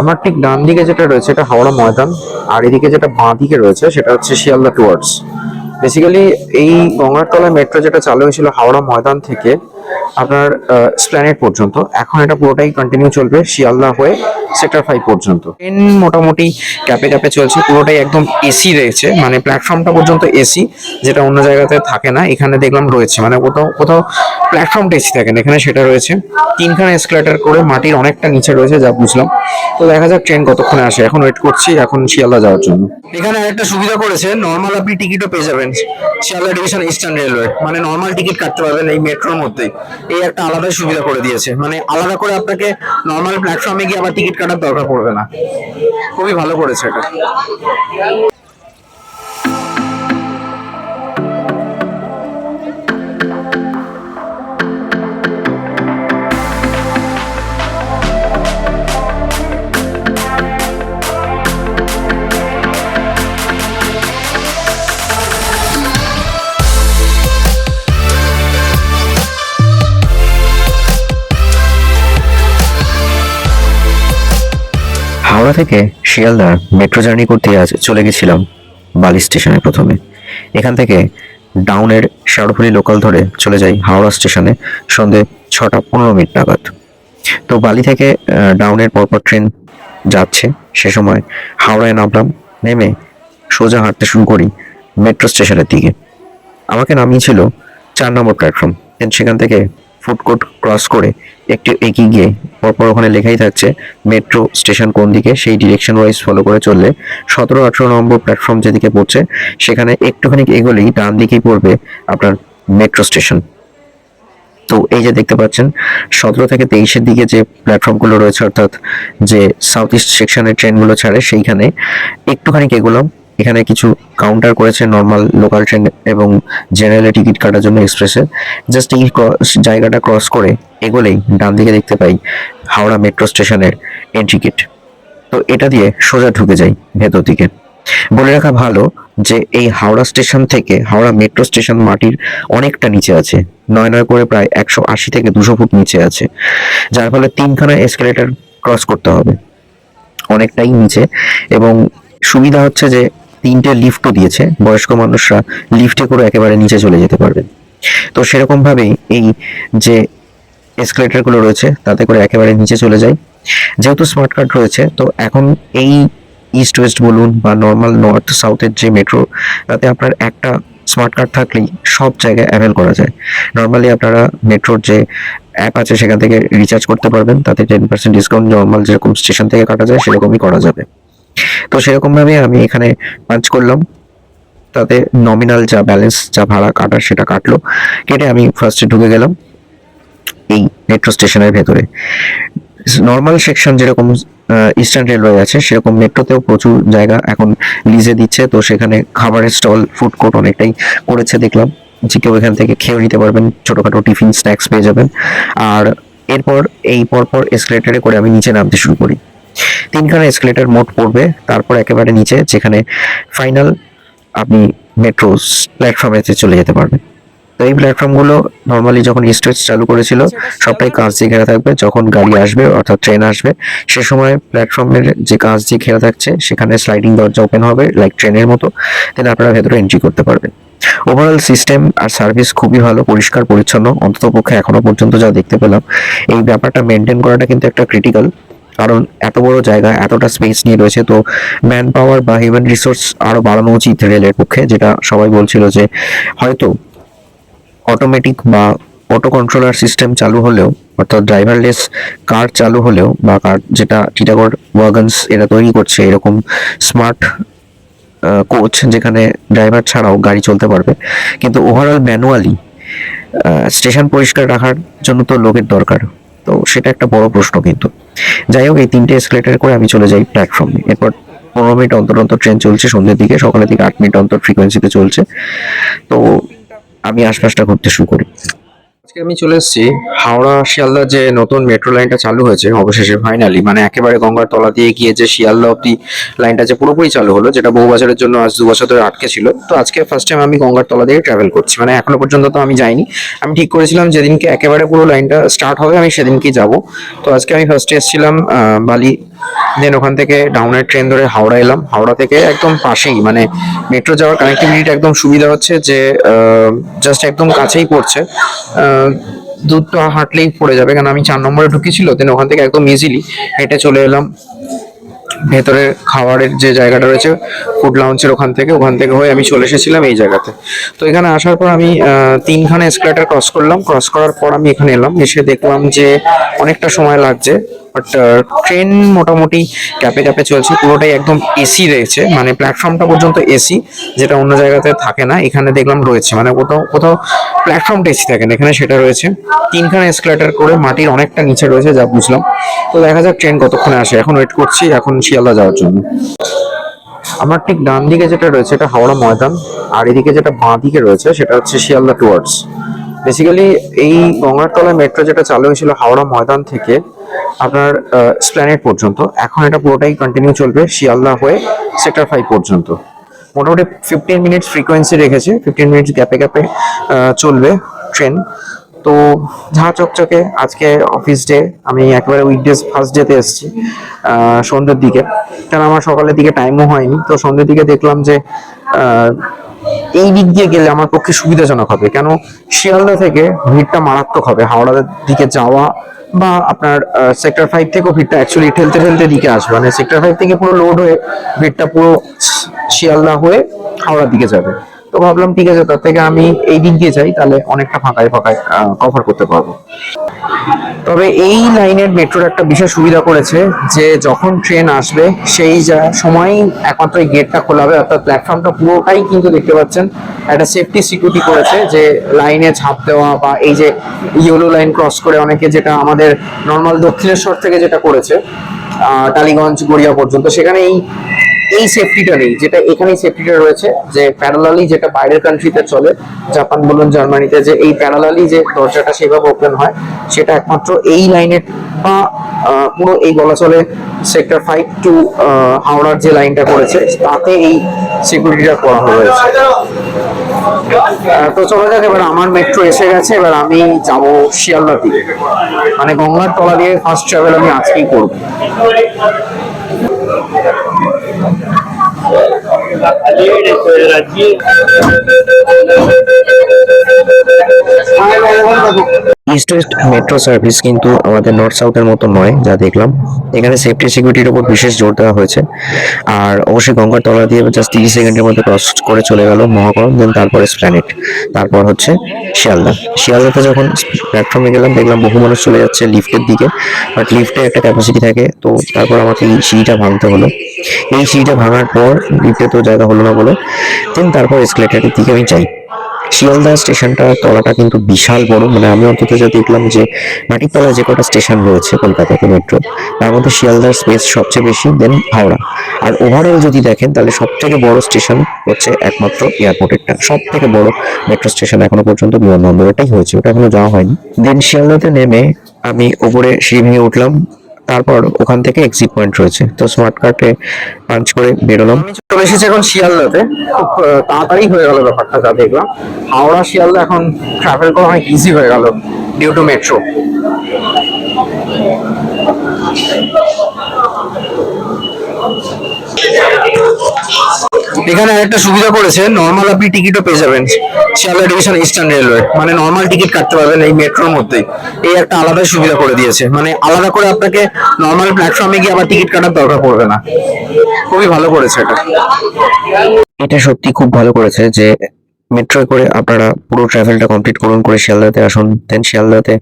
আমার ঠিক ডান দিকে যেটা রয়েছে, এটা হাওড়া ময়দান, আর এদিকে যেটা বাঁ দিকে রয়েছে, সেটা হচ্ছে শিয়ালদা টুয়ার্ডস বেসিক্যালি এই গঙ্গার গঙ্গারতলা মেট্রো যেটা চালু হয়েছিল হাওড়া ময়দান থেকে আপনার স্প্ল্যানেট পর্যন্ত। এখন এটা পুরোটাই কন্টিনিউ চলবে শিয়ালদা হয়ে সেক্টর ফাইভ পর্যন্ত। ট্রেন মোটামুটি ক্যাপে ক্যাপে চলছে, পুরোটাই একদম এসি রয়েছে মানে প্ল্যাটফর্মটা পর্যন্ত এসি যেটা অন্য জায়গাতে থাকে না, এখানে দেখলাম রয়েছে মানে কোথাও কোথাও প্ল্যাটফর্মটা এসি থাকে না এখানে সেটা রয়েছে। তিনখানা এসকেলেটার করে মাটির অনেকটা নিচে রয়েছে, যা বুঝলাম। তো দেখা যাক ট্রেন কতক্ষণে আসে, এখন ওয়েট করছি, এখন শিয়ালদা যাওয়ার জন্য। এখানে একটা সুবিধা করেছে নর্মাল আপনি টিকিটও পেয়ে যাবেন, শিয়ালদা ডিভিশন ইস্টার্ন রেলওয়ে মানে নর্মাল টিকিট কাটতে পারবেন এই মেট্রোর মধ্যেই। এই একটা আলাদা সুবিধা করে দিয়েছে। মানে আলাদা করে আপনাকে নর্মাল প্ল্যাটফর্মে গিয়ে আবার টিকিট কাটার দরকার পড়বে না। খুবই ভালো করেছে এটা। হাওড়া থেকে শিয়ালদা মেট্রো জার্নি করতে আজ চলে গেছিলাম বালি স্টেশনে প্রথমে। এখান থেকে ডাউনের শেরফুলি লোকাল ধরে চলে যাই হাওড়া স্টেশনে সন্ধে ছটা পনেরো মিনিট নাগাদ। তো বালি থেকে ডাউনের পরপর ট্রেন যাচ্ছে। সে সময় হাওড়ায় নামলাম, নেমে সোজা হাঁটতে শুরু করি মেট্রো স্টেশনের দিকে। আমাকে নামিয়েছিল চার নম্বর প্ল্যাটফর্ম সেখান থেকে ফুড কোর্ট ক্রস করে একটু এগিয়ে গিয়ে পরপর ওখানে লেখাই থাকছে, মেট্রো স্টেশন কোন দিকে, সেই ডিরেকশন ওয়াইজ ফলো করে চললে সতেরো, আঠেরো নম্বর প্ল্যাটফর্ম যেদিকে পড়ছে, সেখানে একটুখানি এগোলেই ডান দিকেই পড়বে আপনার মেট্রো স্টেশন। তো এই যে দেখতে পাচ্ছেন, সতেরো থেকে তেইশের দিকে যে প্ল্যাটফর্মগুলো রয়েছে, অর্থাৎ যে সাউথ ইস্ট সেকশনের ট্রেনগুলো ছাড়ে, সেইখানে একটুখানি এগোলাম এখানে কিছু কাউন্টার করেছে নর্মাল লোকাল ট্রেন এবং জেনারেলে টিকিট কাটার জন্য এক্সপ্রেসে জাস্ট এই জায়গাটা ক্রস করে এগোলেই ডান দিকে দেখতে পাই হাওড়া মেট্রো স্টেশনের এন্ট্রি গেট তো এটা দিয়ে সোজা ঢুকে যাই ভেতর দিকে। বলে রাখা ভালো যে এই হাওড়া স্টেশন থেকে হাওড়া মেট্রো স্টেশন মাটির অনেকটা নিচে আছে। নয় নয় করে প্রায় একশো আশি থেকে দুশো ফুট নিচে আছে। যার ফলে তিনখানা এসকেলেটর ক্রস করতে হবে। অনেকটাই নিচে এবং সুবিধা হচ্ছে যে তিনটে লিফটও দিয়েছে। বয়স্ক মানুষরা লিফটে করে একেবারে নিচে চলে যেতে পারবেন তো সেরকম ভাবেই এই যে এসকেলেটরগুলো রয়েছে, তাতে করে একেবারে নিচে চলে যায়। যেহেতু স্মার্ট কার্ড রয়েছে, তো এখন এই ইস্ট ওয়েস্ট বলুন বা নর্মাল নর্থ সাউথের যে মেট্রো তাতে আপনার একটা স্মার্ট কার্ড থাকলেই সব জায়গায় অ্যাভেল করা যায়। নর্মালি আপনারা মেট্রোর যে অ্যাপ আছে, সেখান থেকে রিচার্জ করতে পারবেন। তাতে টেন পার্সেন্ট ডিসকাউন্ট নর্মাল যেরকম স্টেশন থেকে কাটা যায়, সেরকমই করা যাবে। তো সেরকম ভাবে আমি এখানে পাঞ্চ করলাম। তাতে নমিনাল যা ব্যালেন্স যা ভাড়া কাটার সেটা কাটলো। কেটে আমি ফার্স্টে ঢুকে গেলাম এই মেট্রো স্টেশনের ভেতরে। নর্মাল সেকশন যেরকম ইস্টার্ন রেলওয়ে আছে, সেরকম মেট্রোতেও প্রচুর জায়গা এখন লিজে দিচ্ছে। তো সেখানে খাবারের স্টল ফুড কোর্ট অনেকটাই করেছে দেখলাম। যে কেউ এখান থেকে খেয়ে নিতে পারবেন, ছোটোখাটো টিফিন স্ন্যাক্স পেয়ে যাবেন। আর এরপর, এই পরপর এসকেলেটারে করে আমি নিচে নামতে শুরু করি। তিনখানা এসকেলেটার মোট পড়বে, তারপর একেবারে নিচে, যেখানে ফাইনাল আপনি মেট্রো প্ল্যাটফর্মে চলে যেতে পারবেন। তো এই প্ল্যাটফর্মগুলো নর্মালি যখন ওয়েস্ট চালু করেছিল, সবটাই কাঁচ দিয়ে ঘেরা থাকবে। যখন গাড়ি আসবে, অর্থাৎ ট্রেন আসবে, সে সময় প্ল্যাটফর্মের যে কাঁচ দিয়ে ঘেরা থাকছে, সেখানে স্লাইডিং দরজা ওপেন হবে লাইক ট্রেনের মতো। দেন আপনারা ভেতরে এন্ট্রি করতে পারবেন। ওভারঅল সিস্টেম আর সার্ভিস খুবই ভালো, পরিষ্কার, পরিচ্ছন্ন। অন্তত পক্ষে এখনও পর্যন্ত যা দেখতে পেলাম, এই ব্যাপারটা মেনটেন করাটা কিন্তু একটা ক্রিটিক্যাল কারণ এত বড় জায়গা, এতটা স্পেস নিয়ে রয়েছে। তো ম্যান পাওয়ার বা হিউম্যান রিসোর্স আরও বাড়ানো উচিত রেলের পক্ষে, যেটা সবাই বলছিল যে হয়তো অটোমেটিক বা অটো কন্ট্রোলার সিস্টেম চালু হলেও, অর্থাৎ ড্রাইভারলেস কার চালু হলেও বা কার যেটা টিটাগড় ওয়াগনস এরা তৈরি করছে, এরকম স্মার্ট কোচ যেখানে ড্রাইভার ছাড়াও গাড়ি চলতে পারবে। কিন্তু ওভারঅল ম্যানুয়ালি স্টেশন পরিষ্কার রাখার জন্য তো লোকের দরকার। তো সেটা একটা বড় প্রশ্ন কিন্তু। যাই হোক, এই তিনটে এসকেলেটার করে আমি চলে যাই প্ল্যাটফর্মে এরপর পনেরো মিনিট অন্তর অন্তর ট্রেন চলছে, সন্ধ্যের দিকে, সকালের দিকে আট মিনিট অন্তর ফ্রিকোয়েন্সিতে চলছে। তো আমি আশপাশটা ঘুরতে শুরু করি। আজকে আমি চলে এসেছি হাওড়া শিয়ালদা যে নতুন মেট্রো লাইনটা চালু হয়েছে, অবশেষে ফাইনালি মানে একেবারে গঙ্গার তলা দিয়ে গিয়ে যে শিয়ালদা অব্দি লাইনটা যে পুরোপুরি চালু হলো, যেটা বহু বছরের জন্য আজ দু বছর ধরে আটকে ছিল, তো আজকে ফার্স্ট টাইম আমি গঙ্গার তলা দিয়ে ট্রাভেল করছি। মানে এখনও পর্যন্ত তো আমি যাইনি। আমি ঠিক করেছিলাম যেদিনকে একেবারে পুরো লাইনটা স্টার্ট হবে, আমি সেদিনকেই যাব। তো আজকে আমি ফার্স্টে এসেছিলাম বালি দেন ওখান থেকে ডাউনের ট্রেন ধরে হাওড়া এলাম। হাওড়া থেকে একদম পাশেই মানে মেট্রো যাওয়ার কানেক্টিভিটিটা একদম সুবিধা হচ্ছে যে জাস্ট একদম কাছেই পড়ছে। দুধটা হাঁটলেই পড়ে যাবে কারণ আমি চার নম্বরে ঢুকেছিল দেন ওখান থেকে একদম ইজিলি হেঁটে চলে এলাম। ভেতরে খাবারের যে জায়গাটা রয়েছে ফুড লাউঞ্চের ওখান থেকে ওখান থেকে হয়ে আমি চলে এসেছিলাম এই জায়গাতে। তো এখানে আসার পর আমি তিনখানা এসকেলেটার ক্রস করলাম। ক্রস করার পর আমি এখানে এলাম, এসে দেখলাম যে অনেকটা সময় লাগছে। বাট ট্রেন মোটামুটি ক্যাপে ক্যাপে চলছে, পুরোটাই একদম এসি রয়েছে মানে প্ল্যাটফর্মটা পর্যন্ত এসি যেটা অন্য জায়গাতে থাকে না, এখানে দেখলাম রয়েছে মানে কোথাও কোথাও প্ল্যাটফর্মটা এসি থাকে না এখানে সেটা রয়েছে। তিনখানা এসকেলেটার করে মাটির অনেকটা নিচে রয়েছে, যা বুঝলাম। তো দেখা যাক ট্রেন কতক্ষণে আসে, এখন ওয়েট করছি, এখন শিয়ালদা যাওয়ার জন্য। আমার ঠিক ডান দিকে যেটা রয়েছে, এটা হাওড়া ময়দান, আর এদিকে যেটা বাঁ দিকে রয়েছে, সেটা হচ্ছে শিয়ালদা টুয়ার্ডস বেসিক্যালি এই গঙ্গারতলা মেট্রো যেটা চালু হয়েছিল হাওড়া ময়দান থেকে, আপনার স্প্ল্যানেট পর্যন্ত, এখন এটা পুরোটাই কন্টিনিউ চলবে শিয়ালদা হয়ে সেক্টর ফাইভ পর্যন্ত। মোটামুটি ফিফটিন মিনিটস ফ্রিকোয়েন্সি রেখেছে ফিফটিন মিনিটস গ্যাপে গ্যাপে চলবে ট্রেন তো ঝা চকচকে আজকে অফিস ডে আমি একেবারে উইকডেজ ফার্স্ট ডেতে এসেছি সন্ধ্যের দিকে। কারণ আমার সকালের দিকে টাইমও হয়নি, তো সন্ধ্যের দিকে দেখলাম যে এই দিক দিয়ে গেলে আমার পক্ষে সুবিধাজনক হবে। কেন শিয়ালদা থেকে ভিড়টা মারাত্মক হবে। হাওড়ার দিকে যাওয়া বা আপনার সেক্টর ফাইভ থেকেও ভিড়টা অ্যাকচুয়ালি ঠেলতে ঠেলতে দিকে আসবে। মানে সেক্টর ফাইভ থেকে পুরো লোড হয়ে ভিড়টা পুরো শিয়ালদা হয়ে হাওড়ার দিকে যাবে। তো ভাবলাম, ঠিক আছে, তার থেকে আমি এই দিক দিয়ে যাই, তাহলে অনেকটা ফাঁকায় ফাঁকায় কভার করতে পারব। তবে এই লাইনের মেট্রোর একটা বিশেষ সুবিধা করেছে যে, যখন ট্রেন আসবে, সেই যা সময় একমাত্র গেটটা খোলা হবে, অর্থাৎ প্ল্যাটফর্মটা পুরোটাই কিন্তু দেখতে পাচ্ছেন। একটা সেফটি সিকিউরিটি করেছে যে, লাইনে ছাপ দেওয়া বা এই যে ইয়েলো লাইন ক্রস করে অনেকে যেটা আমাদের নর্মাল দক্ষিণেশ্বর থেকে যেটা করেছে টালিগঞ্জ গড়িয়া পর্যন্ত, সেখানে এই এই সেফটিটা নেই, যেটা এখানে সেফটিটা রয়েছে, যে প্যারালালি যেটা বাইরের কান্ট্রিতে চলে জাপান বলুন জার্মানিতে যে এই প্যারালালি যে দরজাটা সেভাবে ওপেন হয়, সেটা একমাত্র এই লাইনের বা পুরো এই বলা চলে সেক্টর ফাইভ টু হাওড়ার যে লাইনটা করেছে, তাতে এই সিকিউরিটিটা করা হয়েছে তো চলে যাক, এবার আমার মেট্রো এসে গেছে, এবার আমি যাব শিয়ালদা দিকে মানে গঙ্গার তলা দিয়ে ফার্স্ট ট্রাভেল আমি আজকেই করব। Alegre, Federal East West metro service কিন্তু আমাদের নর্থ সাউথের মতো নয়, যা দেখলাম। এখানে সেফটি সিকিউরিটির উপর বিশেষ জোর দেওয়া হয়েছে। আর অবশ্যই গঙ্গার তলা দিয়ে জাস্ট তিরিশ সেকেন্ডের মধ্যে ক্রস করে চলে গেল মহাকরণ দেন তারপরে স্প্ল্যানেট তারপর হচ্ছে শিয়ালদা। শিয়ালদাতে যখন প্ল্যাটফর্মে গেলাম, দেখলাম বহু মানুষ চলে যাচ্ছে লিফটের দিকে। বাট লিফটে একটা ক্যাপাসিটি থাকে, তো তারপর আমাকে এই সিঁড়িটা ভাঙতে হলো। এই সিঁড়িটা ভাঙার পর লিফটে তো জায়গা হলো না বলে দেন তারপর এসকেলেটারের দিকে আমি যাই। শিয়ালদা স্টেশনটা, তলাটা কিন্তু বিশাল বড়। মানে আমি অন্তত যা দেখলাম যে মাটির তলায় যে কটা স্টেশন রয়েছে কলকাতাতে মেট্রো তার মধ্যে শিয়ালদার স্পেস সবচেয়ে বেশি দেন হাওড়া। আর ওভারঅল যদি দেখেন, তাহলে সব থেকে বড় স্টেশন হচ্ছে একমাত্র এয়ারপোর্টেরটা সব থেকে বড় মেট্রো স্টেশন এখনও পর্যন্ত বিমানবন্দরটাই হয়েছে, ওটা এখনও যাওয়া হয়নি। দেন শিয়ালদাতে নেমে আমি উপরে সিঁড়ি ভেঙে উঠলাম। তারপর ওখান থেকে এক্সিট পয়েন্ট রয়েছে। তো স্মার্ট কার্ডে পাঞ্চ করে বেরোলাম। চলে এসেছি এখন শিয়ালদাতে। খুব তাড়াতাড়ি হয়ে গেল ব্যাপারটা, যা দেখলাম। হাওড়া, শিয়ালদা এখন ট্রাভেল করা অনেক ইজি হয়ে গেল ডিউ টু মেট্রো এখানে একটা সুবিধা করেছে নর্মাল আপনি টিকিটও পেয়ে যাবেন। শিয়ালদা ডিভিশন ইস্টার্ন রেলওয়ে মানে নর্মাল টিকিট কাটতে পারবেন এই মেট্রোর মধ্যেই। এই একটা আলাদা সুবিধা করে দিয়েছে। মানে আলাদা করে আপনাকে নর্মাল প্ল্যাটফর্মে গিয়ে আবার টিকিট কাটার দরকার পড়বে না। খুবই ভালো করেছে এটা। এটা সত্যি খুব ভালো করেছে যে মেট্রো করে আপনারা পুরো ট্রাভেলটা কমপ্লিট করুন, করে শিয়ালদাতে আসুন। দেন শিয়ালদাতে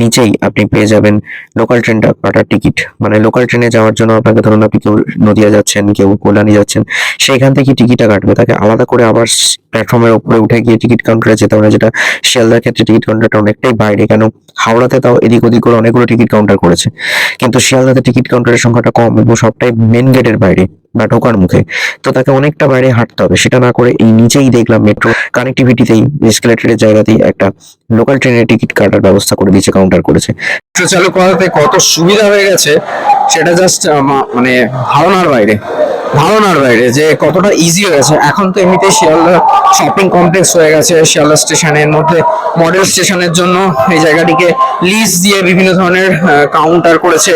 নিচেই আপনি পেয়ে যাবেন লোকাল ট্রেনটা কাটার টিকিট মানে লোকাল ট্রেনে যাওয়ার জন্য আপনাকে ধরুন আপনি কেউ নদিয়া যাচ্ছেন, কেউ কল্যাণী যাচ্ছেন, সেইখান থেকে টিকিটটা কাটবে। তাকে আলাদা করে আবার প্ল্যাটফর্মের উপরে উঠে গিয়ে টিকিট কাউন্টারে যেতে হবে যেটা শিয়ালদার ক্ষেত্রে টিকিট কাউন্টারটা অনেকটাই বাইরে, কেন হাওড়াতে তাও এদিক ওদিক করে অনেকগুলো টিকিট কাউন্টার করেছে। কিন্তু শিয়ালদাতে টিকিট কাউন্টারের সংখ্যাটা কম এবং সবটাই মেন গেটের বাইরে। বা ঢোকার মুখে, তো তাকে অনেকটা বাইরে হাঁটতে হবে। সেটা না করে এই নিচেই দেখলাম মেট্রো কানেক্টিভিটিতেই এসকেলেটারের জায়গাতেই একটা লোকাল ট্রেনের টিকিট কাটার ব্যবস্থা করে দিয়েছে কাউন্টার করেছে। মেট্রো চালু করাতে কত সুবিধা হয়ে গেছে, সেটা জাস্ট মানে ধারণার বাইরে। ধারণার বাইরে যে কতটা ইজি হয়েছে এখন তো এমনিতে শিয়ালদা শপিং কমপ্লেক্স হয়ে গেছে, শিয়ালদা স্টেশনের মধ্যে মডেল স্টেশনের জন্য এই জায়গাটিকে লিজ দিয়ে বিভিন্ন ধরনের কাউন্টার করেছে,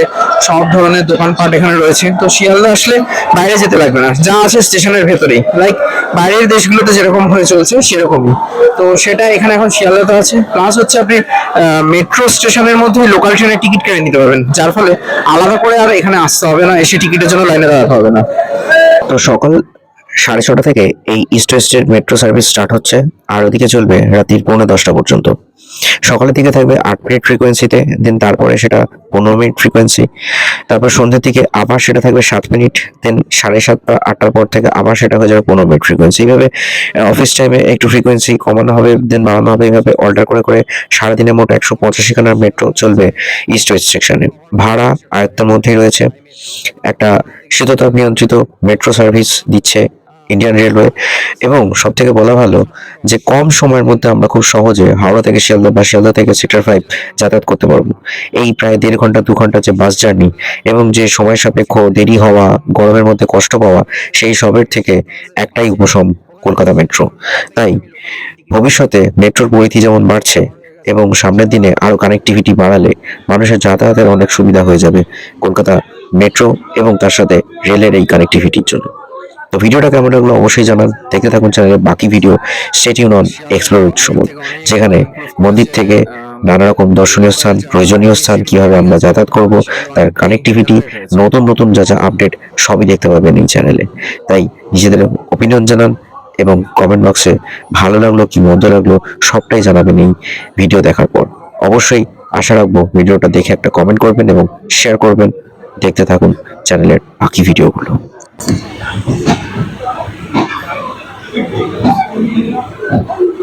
সব ধরনের দোকানপাট এখানে রয়েছে। তো শিয়ালদা আসলে বাইরে যেতে লাগবে না, যা আছে স্টেশনের ভেতরেই। লাইক বাইরের দেশগুলোতে যেরকম হয়ে চলছে, সেরকমই। তো সেটা এখানে এখন শিয়ালদাতে আছে। প্লাস হচ্ছে আপনি মেট্রো স্টেশনের মধ্যে লোকাল ট্রেনের টিকিট কেটে নিতে পারবেন। যার ফলে আলাদা করে আর এখানে আসতে হবে না, এসে টিকিটের জন্য লাইনে দাঁড়াতে হবে না। তো সকাল সাড়ে ছটা থেকে এই ইস্ট ওয়েস্টের মেট্রো সার্ভিস স্টার্ট হচ্ছে, আর ওদিকে চলবে রাত্রির পৌনে দশটা পর্যন্ত। সকালের দিকে থাকবে আট মিনিট ফ্রিকোয়েন্সিতে দেন তারপরে সেটা পনেরো মিনিট ফ্রিকোয়েন্সি তারপর সন্ধ্যের দিকে আবার সেটা থাকবে সাত মিনিট দেন সাড়ে সাত বা আটটার পর থেকে আবার সেটা হয়ে যাবে পনেরো মিনিট ফ্রিকোয়েন্সি এইভাবে অফিস টাইমে একটু ফ্রিকোয়েন্সি কমানো হবে দেন বাড়ানো হবে। এইভাবে অর্ডার করে করে সারাদিনে মোট একশো পঁচাশি খানার মেট্রো চলবে ইস্ট ওয়েস্ট সেকশনে ভাড়া আয়ত্তের মধ্যেই রয়েছে। একটা শীততাপ নিয়ন্ত্রিত মেট্রো সার্ভিস দিচ্ছে ইন্ডিয়ান রেলওয়ে এবং সব থেকে বলা ভালো যে, কম সময়ের মধ্যে আমরা খুব সহজে হাওড়া থেকে শিয়ালদা বা শিয়ালদা থেকে সেক্টর ফাইভ যাতায়াত করতে পারব। এই প্রায় দেড় ঘণ্টা, দু ঘণ্টা যে বাস জার্নি এবং যে সময় সাপেক্ষ দেরি হওয়া, গরমের মধ্যে কষ্ট পাওয়া, সেই সবের থেকে একটাই উপশম কলকাতা মেট্রো তাই ভবিষ্যতে মেট্রোর পরিধি যেমন বাড়ছে এবং সামনের দিনে আরও কানেক্টিভিটি বাড়ালে মানুষের যাতায়াতের অনেক সুবিধা হয়ে যাবে কলকাতা মেট্রো এবং তার সাথে রেলের এই কানেক্টিভিটির জন্য। তো ভিডিওটা কেমন লাগল অবশ্যই জানান। দেখতে থাকুন চ্যানেলের বাকি ভিডিও। স্টেটিউন অন এক্সপ্লোর উৎসব যেখানে মন্দির থেকে নানা রকম দর্শনীয় স্থান, প্রয়োজনীয় স্থান, কীভাবে আমরা যাতায়াত করব, তার কানেক্টিভিটি নতুন নতুন যা যা আপডেট সবই দেখতে পাবেন এই চ্যানেলে তাই নিজেদের ওপিনিয়ন জানান এবং কমেন্ট বক্সে ভালো লাগল কি মন্দ লাগল, সবটাই জানাবেন এই ভিডিও দেখার পর। অবশ্যই আশা রাখব ভিডিওটা দেখে একটা কমেন্ট করবেন এবং শেয়ার করবেন। দেখতে থাকুন চ্যানেলের বাকি ভিডিওগুলো Thank you.